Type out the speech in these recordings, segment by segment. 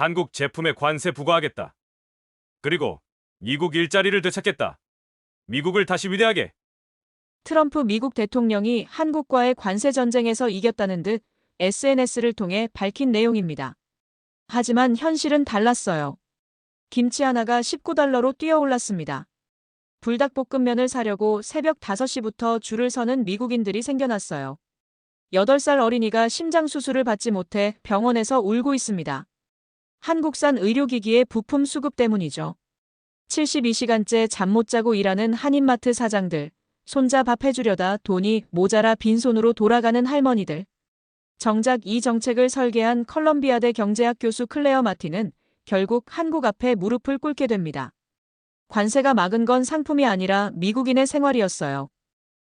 한국 제품에 관세 부과하겠다. 그리고 미국 일자리를 되찾겠다. 미국을 다시 위대하게. 트럼프 미국 대통령이 한국과의 관세 전쟁에서 이겼다는 듯 SNS를 통해 밝힌 내용입니다. 하지만 현실은 달랐어요. 김치 하나가 19달러로 뛰어올랐습니다. 불닭볶음면을 사려고 새벽 5시부터 줄을 서는 미국인들이 생겨났어요. 8살 어린이가 심장 수술을 받지 못해 병원에서 울고 있습니다. 한국산 의료기기의 부품 수급 때문이죠. 72시간째 잠 못 자고 일하는 한인마트 사장들, 손자 밥 해주려다 돈이 모자라 빈손으로 돌아가는 할머니들. 정작 이 정책을 설계한 컬럼비아대 경제학 교수 클레어 마틴은 결국 한국 앞에 무릎을 꿇게 됩니다. 관세가 막은 건 상품이 아니라 미국인의 생활이었어요.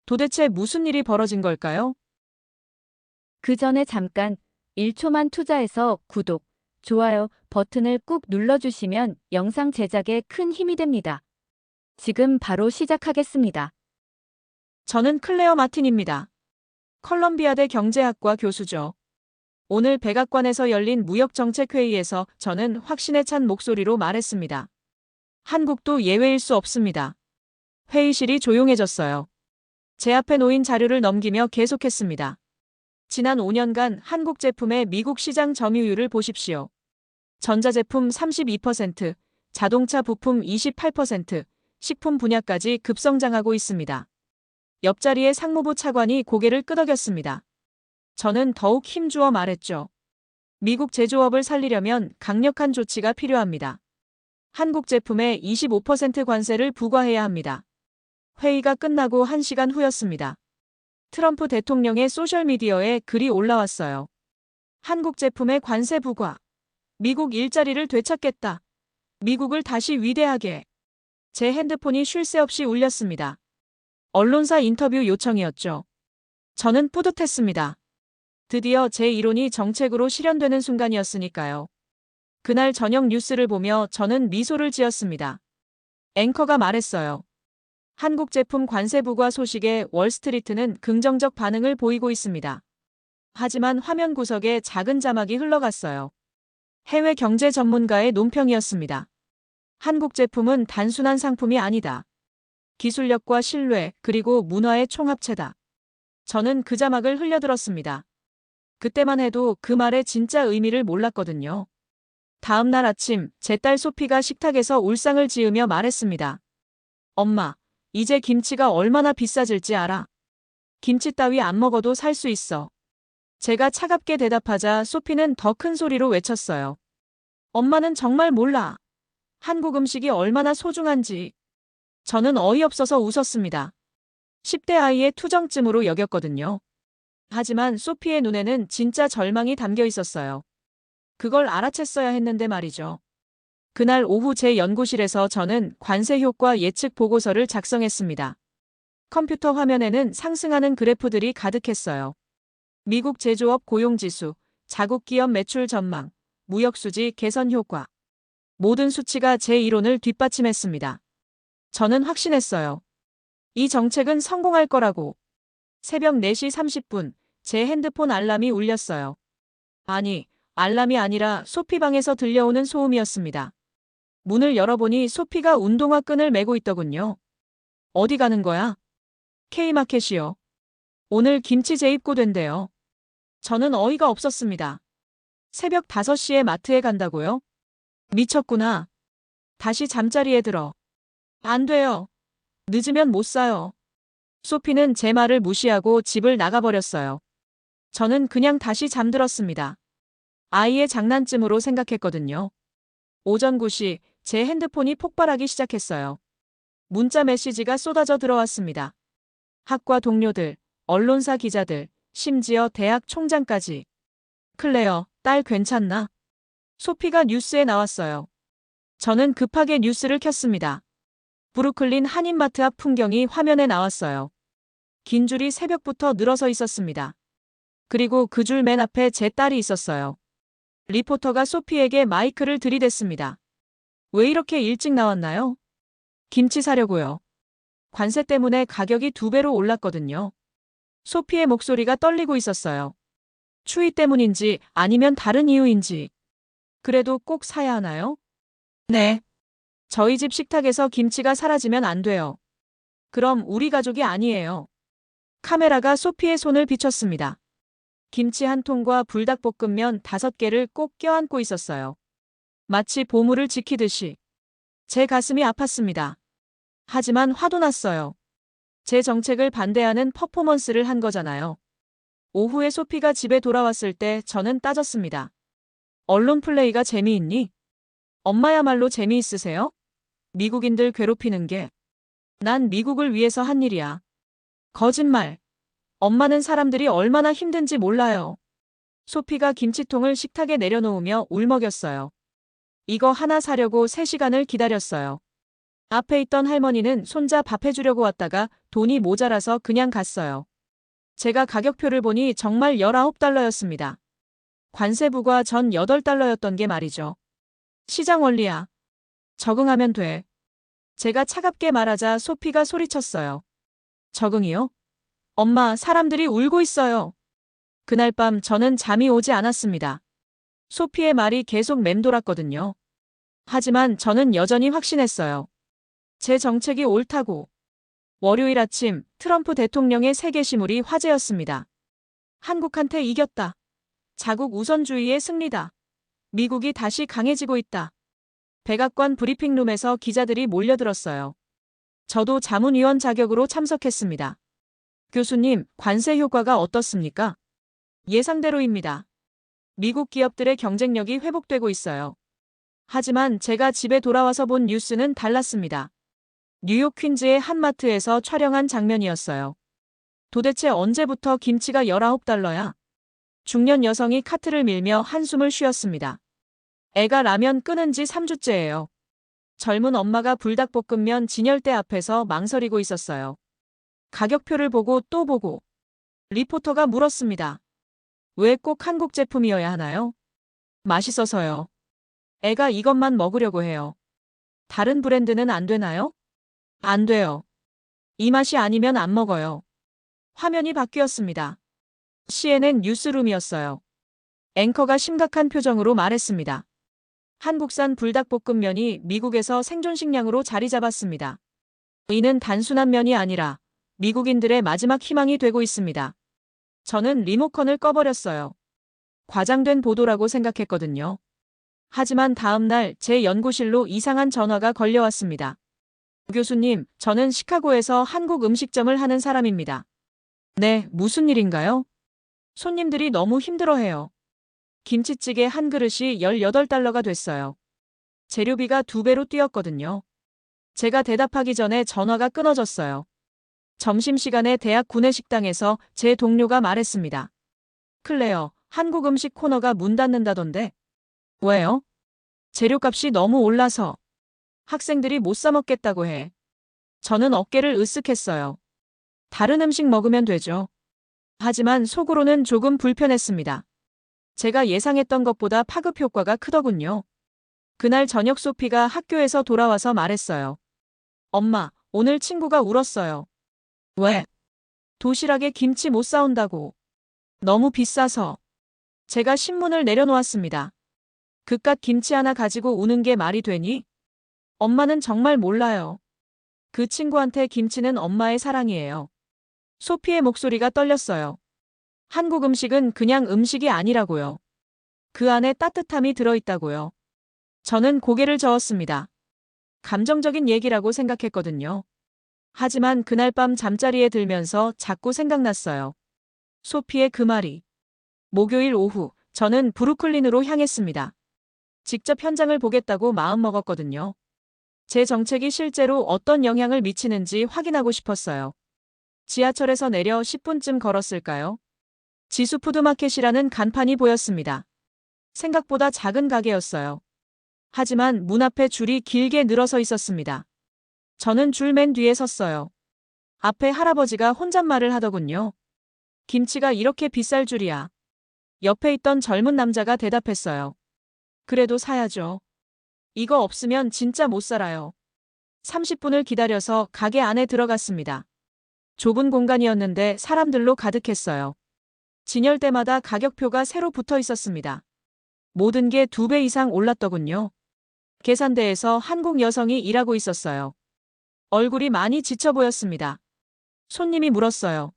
도대체 무슨 일이 벌어진 걸까요? 그 전에 잠깐 1초만 투자해서 구독, 좋아요 버튼을 꾹 눌러주시면 영상 제작에 큰 힘이 됩니다. 지금 바로 시작하겠습니다. 저는 클레어 마틴입니다. 컬럼비아대 경제학과 교수죠. 오늘 백악관에서 열린 무역정책회의에서 저는 확신에 찬 목소리로 말했습니다. 한국도 예외일 수 없습니다. 회의실이 조용해졌어요. 제 앞에 놓인 자료를 넘기며 계속했습니다. 지난 5년간 한국 제품의 미국 시장 점유율을 보십시오. 전자제품 32%, 자동차 부품 28%, 식품 분야까지 급성장하고 있습니다. 옆자리의 상무부 차관이 고개를 끄덕였습니다. 저는 더욱 힘주어 말했죠. 미국 제조업을 살리려면 강력한 조치가 필요합니다. 한국 제품에 25% 관세를 부과해야 합니다. 회의가 끝나고 1시간 후였습니다. 트럼프 대통령의 소셜미디어에 글이 올라왔어요. 한국 제품의 관세 부과. 미국 일자리를 되찾겠다. 미국을 다시 위대하게. 제 핸드폰이 쉴 새 없이 울렸습니다. 언론사 인터뷰 요청이었죠. 저는 뿌듯했습니다. 드디어 제 이론이 정책으로 실현되는 순간이었으니까요. 그날 저녁 뉴스를 보며 저는 미소를 지었습니다. 앵커가 말했어요. 한국 제품 관세 부과 소식에 월스트리트는 긍정적 반응을 보이고 있습니다. 하지만 화면 구석에 작은 자막이 흘러갔어요. 해외 경제 전문가의 논평이었습니다. 한국 제품은 단순한 상품이 아니다. 기술력과 신뢰, 그리고 문화의 총합체다. 저는 그 자막을 흘려들었습니다. 그때만 해도 그 말의 진짜 의미를 몰랐거든요. 다음 날 아침, 제 딸 소피가 식탁에서 울상을 지으며 말했습니다. 엄마, 이제 김치가 얼마나 비싸질지 알아. 김치 따위 안 먹어도 살 수 있어. 제가 차갑게 대답하자 소피는 더 큰 소리로 외쳤어요. 엄마는 정말 몰라. 한국 음식이 얼마나 소중한지. 저는 어이없어서 웃었습니다. 10대 아이의 투정쯤으로 여겼거든요. 하지만 소피의 눈에는 진짜 절망이 담겨 있었어요. 그걸 알아챘어야 했는데 말이죠. 그날 오후 제 연구실에서 저는 관세 효과 예측 보고서를 작성했습니다. 컴퓨터 화면에는 상승하는 그래프들이 가득했어요. 미국 제조업 고용지수, 자국 기업 매출 전망, 무역수지 개선 효과. 모든 수치가 제 이론을 뒷받침했습니다. 저는 확신했어요. 이 정책은 성공할 거라고. 새벽 4시 30분, 제 핸드폰 알람이 울렸어요. 아니, 알람이 아니라 소피방에서 들려오는 소음이었습니다. 문을 열어보니 소피가 운동화 끈을 메고 있더군요. 어디 가는 거야? K마켓이요. 오늘 김치 재입고 된대요. 저는 어이가 없었습니다. 새벽 5시에 마트에 간다고요? 미쳤구나. 다시 잠자리에 들어. 안 돼요. 늦으면 못 사요. 소피는 제 말을 무시하고 집을 나가버렸어요. 저는 그냥 다시 잠들었습니다. 아이의 장난쯤으로 생각했거든요. 오전 9시 제 핸드폰이 폭발하기 시작했어요. 문자 메시지가 쏟아져 들어왔습니다. 학과 동료들, 언론사 기자들, 심지어 대학 총장까지. 클레어, 딸 괜찮나? 소피가 뉴스에 나왔어요. 저는 급하게 뉴스를 켰습니다. 브루클린 한인마트 앞 풍경이 화면에 나왔어요. 긴 줄이 새벽부터 늘어서 있었습니다. 그리고 그 줄 맨 앞에 제 딸이 있었어요. 리포터가 소피에게 마이크를 들이댔습니다. 왜 이렇게 일찍 나왔나요? 김치 사려고요. 관세 때문에 가격이 두 배로 올랐거든요. 소피의 목소리가 떨리고 있었어요. 추위 때문인지 아니면 다른 이유인지. 그래도 꼭 사야 하나요? 네. 저희 집 식탁에서 김치가 사라지면 안 돼요. 그럼 우리 가족이 아니에요. 카메라가 소피의 손을 비췄습니다. 김치 한 통과 불닭볶음면 다섯 개를 꼭 껴안고 있었어요. 마치 보물을 지키듯이. 제 가슴이 아팠습니다. 하지만 화도 났어요. 제 정책을 반대하는 퍼포먼스를 한 거잖아요. 오후에 소피가 집에 돌아왔을 때 저는 따졌습니다. 언론 플레이가 재미있니? 엄마야말로 재미있으세요? 미국인들 괴롭히는 게. 난 미국을 위해서 한 일이야. 거짓말. 엄마는 사람들이 얼마나 힘든지 몰라요. 소피가 김치통을 식탁에 내려놓으며 울먹였어요. 이거 하나 사려고 3시간을 기다렸어요. 앞에 있던 할머니는 손자 밥 해주려고 왔다가 돈이 모자라서 그냥 갔어요. 제가 가격표를 보니 정말 19달러였습니다. 관세 부과 전 8달러였던 게 말이죠. 시장 원리야. 적응하면 돼. 제가 차갑게 말하자 소피가 소리쳤어요. 적응이요? 엄마, 사람들이 울고 있어요. 그날 밤 저는 잠이 오지 않았습니다. 소피의 말이 계속 맴돌았거든요. 하지만 저는 여전히 확신했어요. 제 정책이 옳다고. 월요일 아침 트럼프 대통령의 세계시물이 화제였습니다. 한국한테 이겼다. 자국 우선주의의 승리다. 미국이 다시 강해지고 있다. 백악관 브리핑룸에서 기자들이 몰려들었어요. 저도 자문위원 자격으로 참석했습니다. 교수님, 관세 효과가 어떻습니까? 예상대로입니다. 미국 기업들의 경쟁력이 회복되고 있어요. 하지만 제가 집에 돌아와서 본 뉴스는 달랐습니다. 뉴욕 퀸즈의 한 마트에서 촬영한 장면이었어요. 도대체 언제부터 김치가 19달러야? 중년 여성이 카트를 밀며 한숨을 쉬었습니다. 애가 라면 끊은 지 3주째예요. 젊은 엄마가 불닭볶음면 진열대 앞에서 망설이고 있었어요. 가격표를 보고 또 보고 리포터가 물었습니다. 왜 꼭 한국 제품이어야 하나요? 맛있어서요. 애가 이것만 먹으려고 해요. 다른 브랜드는 안 되나요? 안 돼요. 이 맛이 아니면 안 먹어요. 화면이 바뀌었습니다. CNN 뉴스룸이었어요. 앵커가 심각한 표정으로 말했습니다. 한국산 불닭볶음면이 미국에서 생존식량으로 자리 잡았습니다. 이는 단순한 면이 아니라 미국인들의 마지막 희망이 되고 있습니다. 저는 리모컨을 꺼버렸어요. 과장된 보도라고 생각했거든요. 하지만 다음 날 제 연구실로 이상한 전화가 걸려왔습니다. 교수님, 저는 시카고에서 한국 음식점을 하는 사람입니다. 네, 무슨 일인가요? 손님들이 너무 힘들어해요. 김치찌개 한 그릇이 18달러가 됐어요. 재료비가 두 배로 뛰었거든요. 제가 대답하기 전에 전화가 끊어졌어요. 점심시간에 대학 구내식당에서 제 동료가 말했습니다. 클레어, 한국 음식 코너가 문 닫는다던데. 왜요? 재료값이 너무 올라서. 학생들이 못 사 먹겠다고 해. 저는 어깨를 으쓱했어요. 다른 음식 먹으면 되죠. 하지만 속으로는 조금 불편했습니다. 제가 예상했던 것보다 파급 효과가 크더군요. 그날 저녁 소피가 학교에서 돌아와서 말했어요. 엄마, 오늘 친구가 울었어요. 왜? 도시락에 김치 못 사온다고. 너무 비싸서. 제가 신문을 내려놓았습니다. 그깟 김치 하나 가지고 우는 게 말이 되니? 엄마는 정말 몰라요. 그 친구한테 김치는 엄마의 사랑이에요. 소피의 목소리가 떨렸어요. 한국 음식은 그냥 음식이 아니라고요. 그 안에 따뜻함이 들어있다고요. 저는 고개를 저었습니다. 감정적인 얘기라고 생각했거든요. 하지만 그날 밤 잠자리에 들면서 자꾸 생각났어요. 소피의 그 말이. 목요일 오후, 저는 브루클린으로 향했습니다. 직접 현장을 보겠다고 마음먹었거든요. 제 정책이 실제로 어떤 영향을 미치는지 확인하고 싶었어요. 지하철에서 내려 10분쯤 걸었을까요? 지수 푸드마켓이라는 간판이 보였습니다. 생각보다 작은 가게였어요. 하지만 문 앞에 줄이 길게 늘어서 있었습니다. 저는 줄 맨 뒤에 섰어요. 앞에 할아버지가 혼잣말을 하더군요. 김치가 이렇게 비쌀 줄이야. 옆에 있던 젊은 남자가 대답했어요. 그래도 사야죠. 이거 없으면 진짜 못 살아요. 30분을 기다려서 가게 안에 들어갔습니다. 좁은 공간이었는데 사람들로 가득했어요. 진열대마다 가격표가 새로 붙어 있었습니다. 모든 게 두 배 이상 올랐더군요. 계산대에서 한국 여성이 일하고 있었어요. 얼굴이 많이 지쳐 보였습니다. 손님이 물었어요.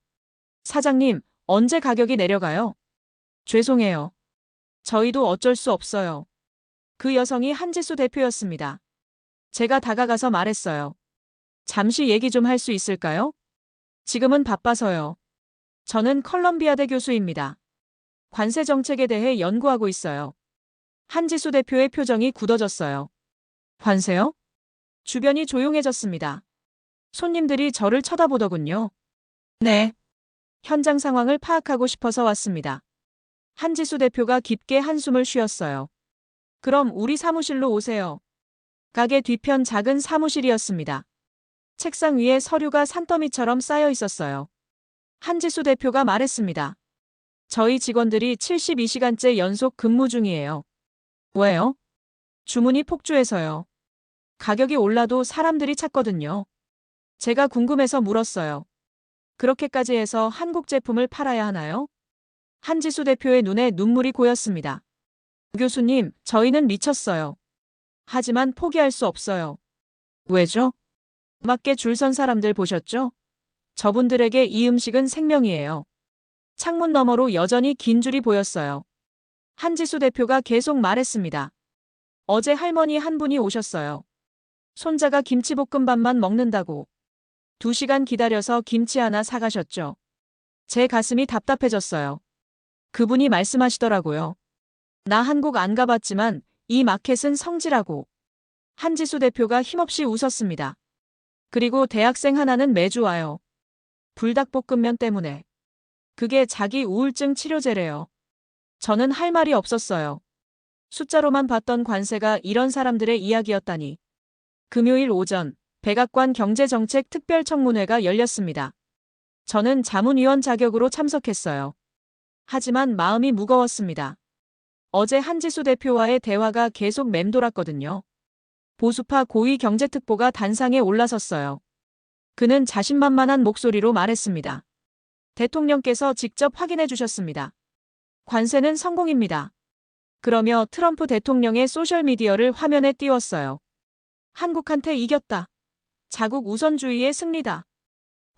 사장님, 언제 가격이 내려가요? 죄송해요. 저희도 어쩔 수 없어요. 그 여성이 한지수 대표였습니다. 제가 다가가서 말했어요. 잠시 얘기 좀 할 수 있을까요? 지금은 바빠서요. 저는 컬럼비아대 교수입니다. 관세 정책에 대해 연구하고 있어요. 한지수 대표의 표정이 굳어졌어요. 관세요? 주변이 조용해졌습니다. 손님들이 저를 쳐다보더군요. 네. 현장 상황을 파악하고 싶어서 왔습니다. 한지수 대표가 깊게 한숨을 쉬었어요. 그럼 우리 사무실로 오세요. 가게 뒤편 작은 사무실이었습니다. 책상 위에 서류가 산더미처럼 쌓여 있었어요. 한지수 대표가 말했습니다. 저희 직원들이 72시간째 연속 근무 중이에요. 왜요? 주문이 폭주해서요. 가격이 올라도 사람들이 찾거든요. 제가 궁금해서 물었어요. 그렇게까지 해서 한국 제품을 팔아야 하나요? 한지수 대표의 눈에 눈물이 고였습니다. 교수님, 저희는 미쳤어요. 하지만 포기할 수 없어요. 왜죠? 맞게 줄 선 사람들 보셨죠? 저분들에게 이 음식은 생명이에요. 창문 너머로 여전히 긴 줄이 보였어요. 한지수 대표가 계속 말했습니다. 어제 할머니 한 분이 오셨어요. 손자가 김치볶음밥만 먹는다고. 두 시간 기다려서 김치 하나 사가셨죠. 제 가슴이 답답해졌어요. 그분이 말씀하시더라고요. 나 한국 안 가봤지만 이 마켓은 성지라고. 한지수 대표가 힘없이 웃었습니다. 그리고 대학생 하나는 매주 와요. 불닭볶음면 때문에. 그게 자기 우울증 치료제래요. 저는 할 말이 없었어요. 숫자로만 봤던 관세가 이런 사람들의 이야기였다니. 금요일 오전, 백악관 경제정책 특별청문회가 열렸습니다. 저는 자문위원 자격으로 참석했어요. 하지만 마음이 무거웠습니다. 어제 한지수 대표와의 대화가 계속 맴돌았거든요. 보수파 고위 경제특보가 단상에 올라섰어요. 그는 자신만만한 목소리로 말했습니다. 대통령께서 직접 확인해 주셨습니다. 관세는 성공입니다. 그러며 트럼프 대통령의 소셜미디어를 화면에 띄웠어요. 한국한테 이겼다. 자국 우선주의의 승리다.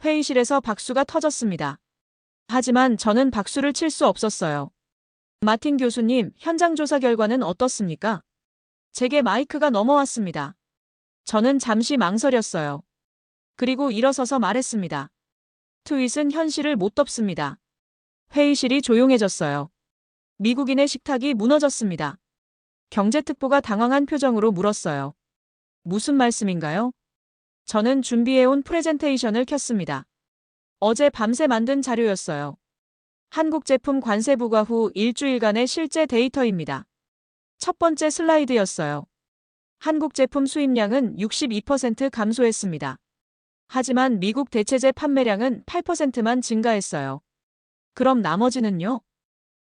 회의실에서 박수가 터졌습니다. 하지만 저는 박수를 칠 수 없었어요. 마틴 교수님, 현장 조사 결과는 어떻습니까? 제게 마이크가 넘어왔습니다. 저는 잠시 망설였어요. 그리고 일어서서 말했습니다. 트윗은 현실을 못 덮습니다. 회의실이 조용해졌어요. 미국인의 식탁이 무너졌습니다. 경제특보가 당황한 표정으로 물었어요. 무슨 말씀인가요? 저는 준비해온 프레젠테이션을 켰습니다. 어제 밤새 만든 자료였어요. 한국 제품 관세 부과 후 일주일간의 실제 데이터입니다. 첫 번째 슬라이드였어요. 한국 제품 수입량은 62% 감소했습니다. 하지만 미국 대체제 판매량은 8%만 증가했어요. 그럼 나머지는요?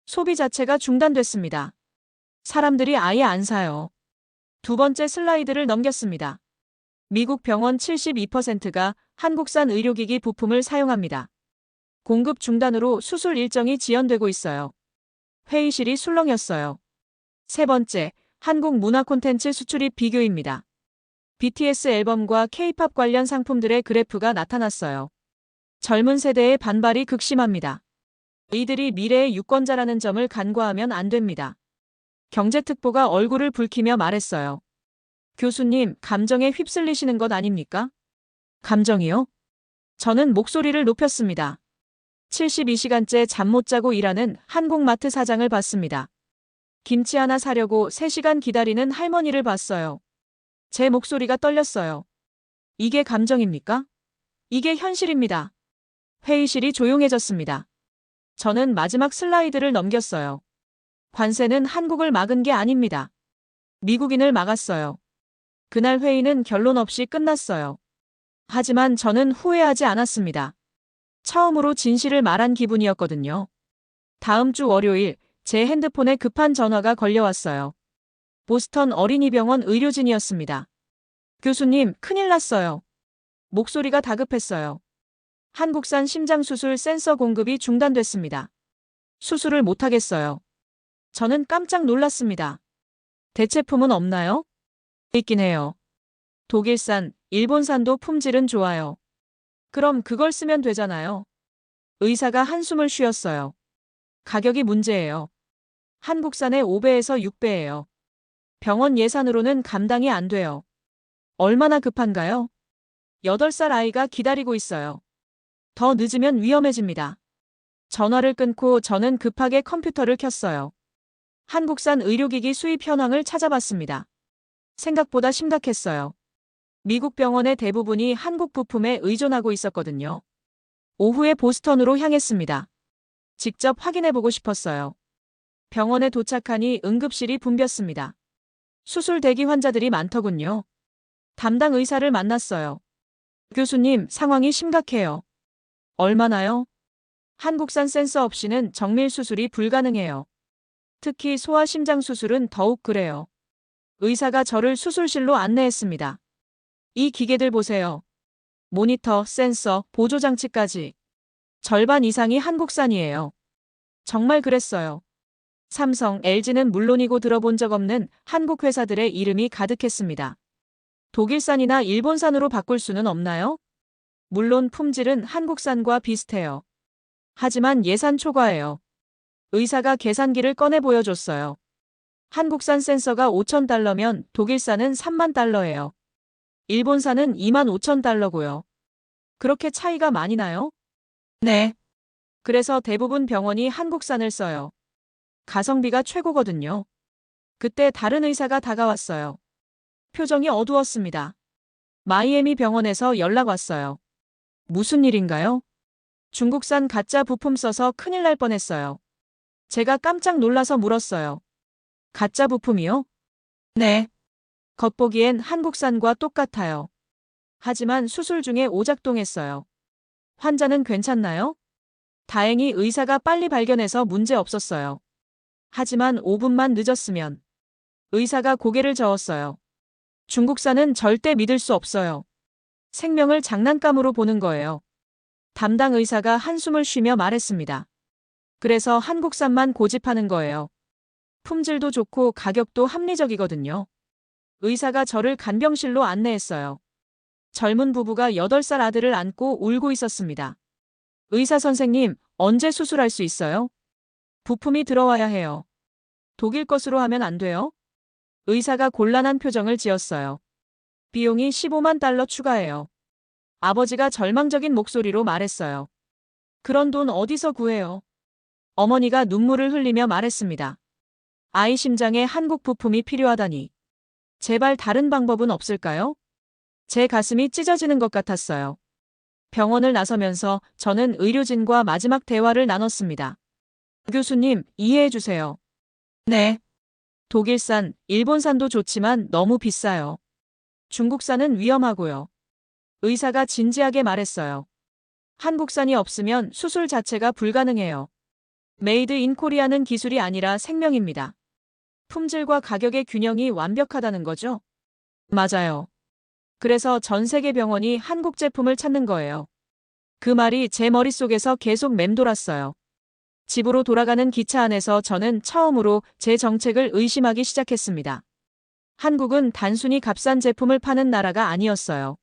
소비 자체가 중단됐습니다. 사람들이 아예 안 사요. 두 번째 슬라이드를 넘겼습니다. 미국 병원 72%가 한국산 의료기기 부품을 사용합니다. 공급 중단으로 수술 일정이 지연되고 있어요. 회의실이 술렁였어요. 세 번째, 한국 문화 콘텐츠 수출입 비교입니다. BTS 앨범과 K-팝 관련 상품들의 그래프가 나타났어요. 젊은 세대의 반발이 극심합니다. 이들이 미래의 유권자라는 점을 간과하면 안 됩니다. 경제특보가 얼굴을 붉히며 말했어요. 교수님, 감정에 휩쓸리시는 것 아닙니까? 감정이요? 저는 목소리를 높였습니다. 72시간째 잠 못 자고 일하는 한국마트 사장을 봤습니다. 김치 하나 사려고 3시간 기다리는 할머니를 봤어요. 제 목소리가 떨렸어요. 이게 감정입니까? 이게 현실입니다. 회의실이 조용해졌습니다. 저는 마지막 슬라이드를 넘겼어요. 관세는 한국을 막은 게 아닙니다. 미국인을 막았어요. 그날 회의는 결론 없이 끝났어요. 하지만 저는 후회하지 않았습니다. 처음으로 진실을 말한 기분이었거든요. 다음 주 월요일 제 핸드폰에 급한 전화가 걸려왔어요. 보스턴 어린이병원 의료진이었습니다. 교수님, 큰일 났어요. 목소리가 다급했어요. 한국산 심장수술 센서 공급이 중단됐습니다. 수술을 못하겠어요. 저는 깜짝 놀랐습니다. 대체품은 없나요? 있긴 해요. 독일산, 일본산도 품질은 좋아요. 그럼 그걸 쓰면 되잖아요. 의사가 한숨을 쉬었어요. 가격이 문제예요. 한국산의 5배에서 6배예요. 병원 예산으로는 감당이 안 돼요. 얼마나 급한가요? 8살 아이가 기다리고 있어요. 더 늦으면 위험해집니다. 전화를 끊고 저는 급하게 컴퓨터를 켰어요. 한국산 의료기기 수입 현황을 찾아봤습니다. 생각보다 심각했어요. 미국 병원의 대부분이 한국 부품에 의존하고 있었거든요. 오후에 보스턴으로 향했습니다. 직접 확인해보고 싶었어요. 병원에 도착하니 응급실이 붐볐습니다. 수술 대기 환자들이 많더군요. 담당 의사를 만났어요. 교수님, 상황이 심각해요. 얼마나요? 한국산 센서 없이는 정밀 수술이 불가능해요. 특히 소아 심장 수술은 더욱 그래요. 의사가 저를 수술실로 안내했습니다. 이 기계들 보세요. 모니터, 센서, 보조장치까지. 절반 이상이 한국산이에요. 정말 그랬어요. 삼성, LG는 물론이고 들어본 적 없는 한국 회사들의 이름이 가득했습니다. 독일산이나 일본산으로 바꿀 수는 없나요? 물론 품질은 한국산과 비슷해요. 하지만 예산 초과예요. 의사가 계산기를 꺼내 보여줬어요. 한국산 센서가 5천 달러면 독일산은 3만 달러예요. 일본산은 2만 5천 달러고요. 그렇게 차이가 많이 나요? 네. 그래서 대부분 병원이 한국산을 써요. 가성비가 최고거든요. 그때 다른 의사가 다가왔어요. 표정이 어두웠습니다. 마이애미 병원에서 연락 왔어요. 무슨 일인가요? 중국산 가짜 부품 써서 큰일 날 뻔했어요. 제가 깜짝 놀라서 물었어요. 가짜 부품이요? 네. 겉보기엔 한국산과 똑같아요. 하지만 수술 중에 오작동했어요. 환자는 괜찮나요? 다행히 의사가 빨리 발견해서 문제 없었어요. 하지만 5분만 늦었으면 의사가 고개를 저었어요. 중국산은 절대 믿을 수 없어요. 생명을 장난감으로 보는 거예요. 담당 의사가 한숨을 쉬며 말했습니다. 그래서 한국산만 고집하는 거예요. 품질도 좋고 가격도 합리적이거든요. 의사가 저를 간병실로 안내했어요. 젊은 부부가 8살 아들을 안고 울고 있었습니다. 의사 선생님, 언제 수술할 수 있어요? 부품이 들어와야 해요. 독일 것으로 하면 안 돼요? 의사가 곤란한 표정을 지었어요. 비용이 15만 달러 추가해요. 아버지가 절망적인 목소리로 말했어요. 그런 돈 어디서 구해요? 어머니가 눈물을 흘리며 말했습니다. 아이 심장에 한국 부품이 필요하다니. 제발 다른 방법은 없을까요? 제 가슴이 찢어지는 것 같았어요. 병원을 나서면서 저는 의료진과 마지막 대화를 나눴습니다. 교수님, 이해해 주세요. 네. 독일산, 일본산도 좋지만 너무 비싸요. 중국산은 위험하고요. 의사가 진지하게 말했어요. 한국산이 없으면 수술 자체가 불가능해요. 메이드 인 코리아는 기술이 아니라 생명입니다. 품질과 가격의 균형이 완벽하다는 거죠? 맞아요. 그래서 전 세계 병원이 한국 제품을 찾는 거예요. 그 말이 제 머릿속에서 계속 맴돌았어요. 집으로 돌아가는 기차 안에서 저는 처음으로 제 정책을 의심하기 시작했습니다. 한국은 단순히 값싼 제품을 파는 나라가 아니었어요.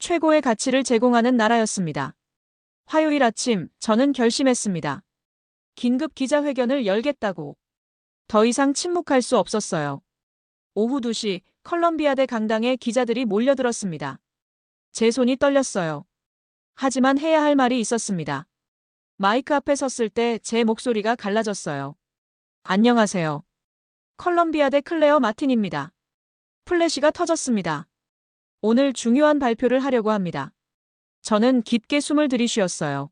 최고의 가치를 제공하는 나라였습니다. 화요일 아침 저는 결심했습니다. 긴급 기자회견을 열겠다고. 더 이상 침묵할 수 없었어요. 오후 2시 컬럼비아대 강당에 기자들이 몰려들었습니다. 제 손이 떨렸어요. 하지만 해야 할 말이 있었습니다. 마이크 앞에 섰을 때 제 목소리가 갈라졌어요. 안녕하세요. 컬럼비아대 클레어 마틴입니다. 플래시가 터졌습니다. 오늘 중요한 발표를 하려고 합니다. 저는 깊게 숨을 들이쉬었어요.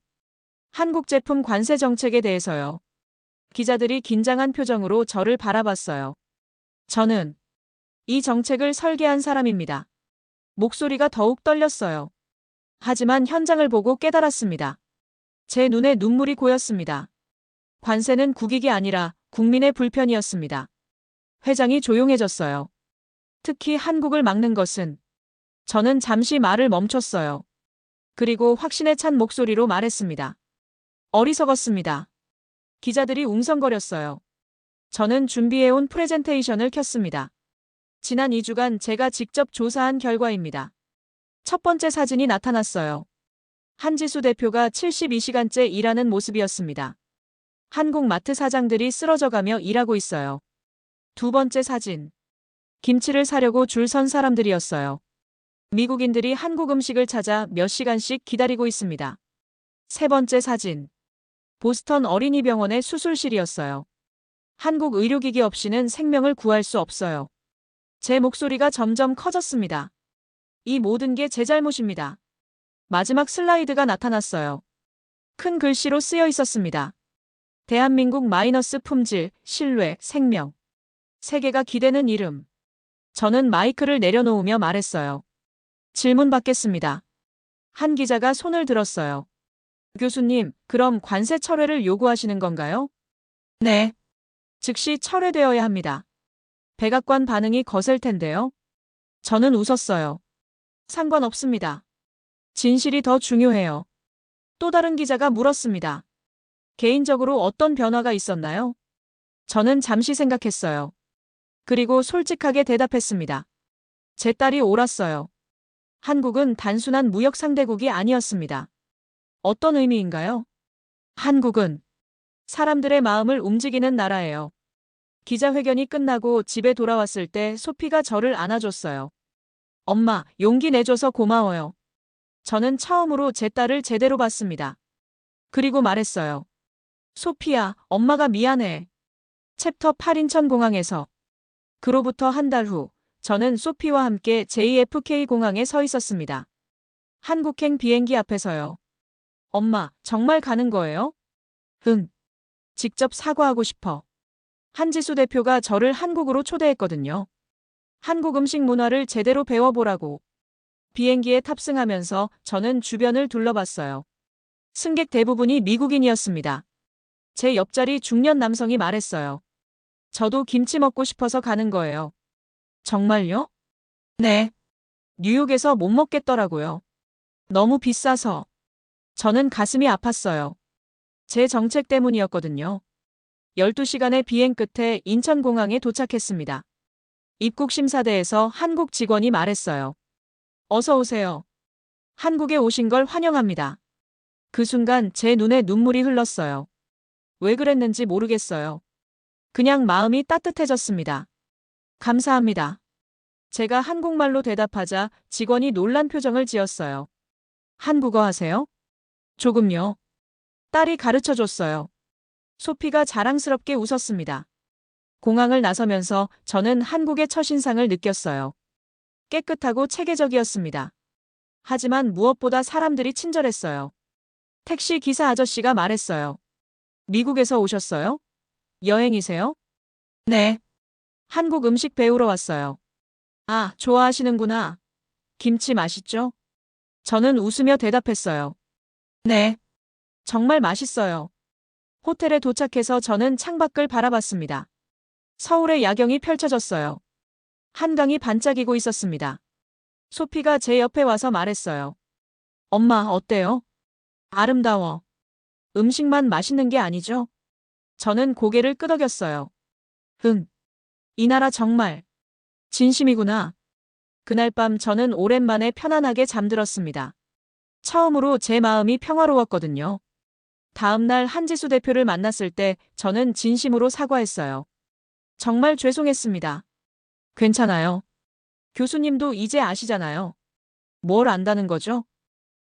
한국 제품 관세 정책에 대해서요. 기자들이 긴장한 표정으로 저를 바라봤어요. 저는 이 정책을 설계한 사람입니다. 목소리가 더욱 떨렸어요. 하지만 현장을 보고 깨달았습니다. 제 눈에 눈물이 고였습니다. 관세는 국익이 아니라 국민의 불편이었습니다. 회장이 조용해졌어요. 특히 한국을 막는 것은 저는 잠시 말을 멈췄어요. 그리고 확신에 찬 목소리로 말했습니다. 어리석었습니다. 기자들이 웅성거렸어요. 저는 준비해온 프레젠테이션을 켰습니다. 지난 2주간 제가 직접 조사한 결과입니다. 첫 번째 사진이 나타났어요. 한지수 대표가 72시간째 일하는 모습이었습니다. 한국 마트 사장들이 쓰러져가며 일하고 있어요. 두 번째 사진. 김치를 사려고 줄 선 사람들이었어요. 미국인들이 한국 음식을 찾아 몇 시간씩 기다리고 있습니다. 세 번째 사진. 보스턴 어린이병원의 수술실이었어요. 한국 의료기기 없이는 생명을 구할 수 없어요. 제 목소리가 점점 커졌습니다. 이 모든 게 제 잘못입니다. 마지막 슬라이드가 나타났어요. 큰 글씨로 쓰여 있었습니다. 대한민국 마이너스 품질, 신뢰, 생명. 세계가 기대는 이름. 저는 마이크를 내려놓으며 말했어요. 질문 받겠습니다. 한 기자가 손을 들었어요. 교수님, 그럼 관세 철회를 요구하시는 건가요? 네. 즉시 철회되어야 합니다. 백악관 반응이 거셀 텐데요. 저는 웃었어요. 상관없습니다. 진실이 더 중요해요. 또 다른 기자가 물었습니다. 개인적으로 어떤 변화가 있었나요? 저는 잠시 생각했어요. 그리고 솔직하게 대답했습니다. 제 딸이 옳았어요. 한국은 단순한 무역 상대국이 아니었습니다. 어떤 의미인가요? 한국은 사람들의 마음을 움직이는 나라예요. 기자회견이 끝나고 집에 돌아왔을 때 소피가 저를 안아줬어요. 엄마, 용기 내줘서 고마워요. 저는 처음으로 제 딸을 제대로 봤습니다. 그리고 말했어요. 소피야, 엄마가 미안해. 챕터 8 인천공항에서. 그로부터 한 달 후, 저는 소피와 함께 JFK 공항에 서 있었습니다. 한국행 비행기 앞에서요. 엄마, 정말 가는 거예요? 응. 직접 사과하고 싶어. 한지수 대표가 저를 한국으로 초대했거든요. 한국 음식 문화를 제대로 배워보라고. 비행기에 탑승하면서 저는 주변을 둘러봤어요. 승객 대부분이 미국인이었습니다. 제 옆자리 중년 남성이 말했어요. 저도 김치 먹고 싶어서 가는 거예요. 정말요? 네. 뉴욕에서 못 먹겠더라고요. 너무 비싸서. 저는 가슴이 아팠어요. 제 정책 때문이었거든요. 12시간의 비행 끝에 인천공항에 도착했습니다. 입국 심사대에서 한국 직원이 말했어요. 어서 오세요. 한국에 오신 걸 환영합니다. 그 순간 제 눈에 눈물이 흘렀어요. 왜 그랬는지 모르겠어요. 그냥 마음이 따뜻해졌습니다. 감사합니다. 제가 한국말로 대답하자 직원이 놀란 표정을 지었어요. 한국어 하세요? 조금요. 딸이 가르쳐 줬어요. 소피가 자랑스럽게 웃었습니다. 공항을 나서면서 저는 한국의 첫인상을 느꼈어요. 깨끗하고 체계적이었습니다. 하지만 무엇보다 사람들이 친절했어요. 택시 기사 아저씨가 말했어요. 미국에서 오셨어요? 여행이세요? 네. 한국 음식 배우러 왔어요. 아, 좋아하시는구나. 김치 맛있죠? 저는 웃으며 대답했어요. 네. 정말 맛있어요. 호텔에 도착해서 저는 창밖을 바라봤습니다. 서울의 야경이 펼쳐졌어요. 한강이 반짝이고 있었습니다. 소피가 제 옆에 와서 말했어요. 엄마, 어때요? 아름다워. 음식만 맛있는 게 아니죠? 저는 고개를 끄덕였어요. 응. 이 나라 정말 진심이구나. 그날 밤 저는 오랜만에 편안하게 잠들었습니다. 처음으로 제 마음이 평화로웠거든요. 다음 날 한지수 대표를 만났을 때 저는 진심으로 사과했어요. 정말 죄송했습니다. 괜찮아요. 교수님도 이제 아시잖아요. 뭘 안다는 거죠?